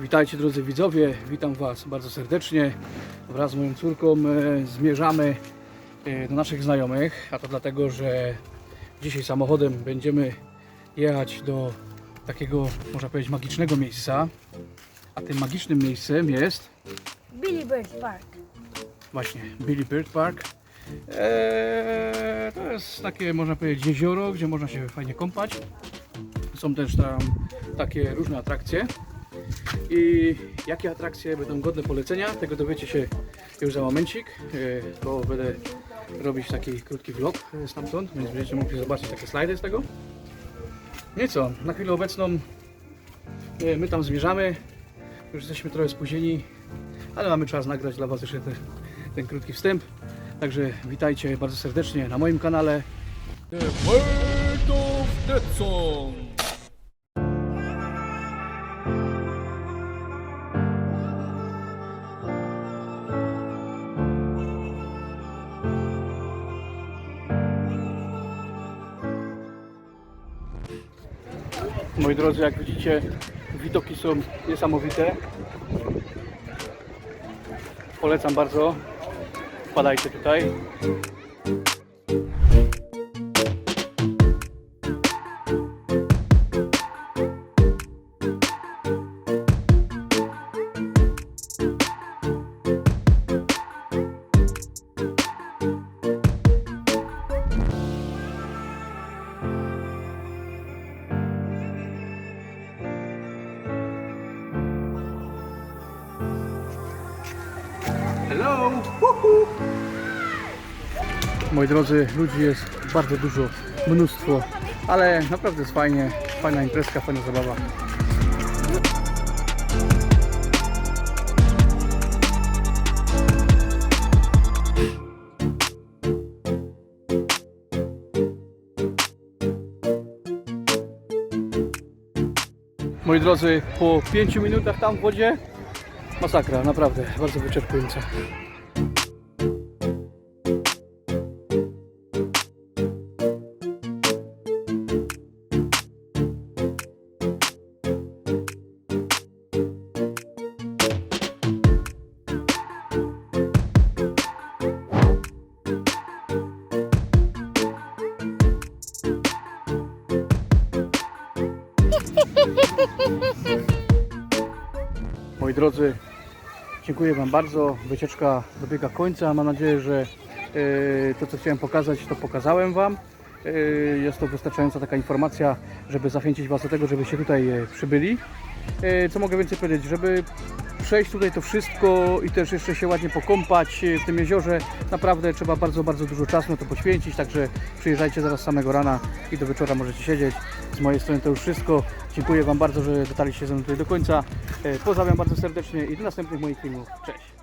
Witajcie drodzy widzowie, witam Was bardzo serdecznie. Wraz z moją córką e, zmierzamy e, do naszych znajomych, a to dlatego, że dzisiaj samochodem będziemy jechać do takiego, można powiedzieć, magicznego miejsca. A tym magicznym miejscem jest Billy Bird Park. właśnie Billy Bird Park. Eee, to jest takie, można powiedzieć, jezioro, gdzie można się fajnie kąpać. Są też tam takie różne atrakcje. I jakie atrakcje będą godne polecenia, tego dowiecie się już za momencik, Eee, bo będę robić taki krótki vlog e, stamtąd, więc będziecie mogli zobaczyć takie slajdy z tego. No i co, na chwilę obecną e, my tam zmierzamy, już jesteśmy trochę spóźnieni, ale mamy czas nagrać dla Was jeszcze ten, ten krótki wstęp. Także witajcie bardzo serdecznie na moim kanale. The World of Dead Song. Moi drodzy, jak widzicie, widoki są niesamowite. Polecam bardzo. Wpadajcie tutaj. Hello! Moi drodzy, ludzi jest bardzo dużo, mnóstwo, ale naprawdę jest fajnie, fajna imprezka, fajna zabawa. Moi drodzy, po 5 minutach tam w wodzie Masakra, naprawdę, bardzo wyczerpująca. Moi drodzy, dziękuję Wam bardzo. Wycieczka dobiega końca. Mam nadzieję, że e, to, co chciałem pokazać, to pokazałem Wam. E, Jest to wystarczająca taka informacja, żeby zachęcić Was do tego, żebyście tutaj e, przybyli. Co mogę więcej powiedzieć? Żeby przejść tutaj to wszystko i też jeszcze się ładnie pokąpać e, w tym jeziorze, naprawdę trzeba bardzo, bardzo dużo czasu na to poświęcić, także przyjeżdżajcie zaraz samego rana i do wieczora możecie siedzieć. Z mojej strony to już wszystko. Dziękuję Wam bardzo, że dotarliście ze mną tutaj do końca. E, Pozdrawiam bardzo serdecznie i do następnych moich filmów. Cześć!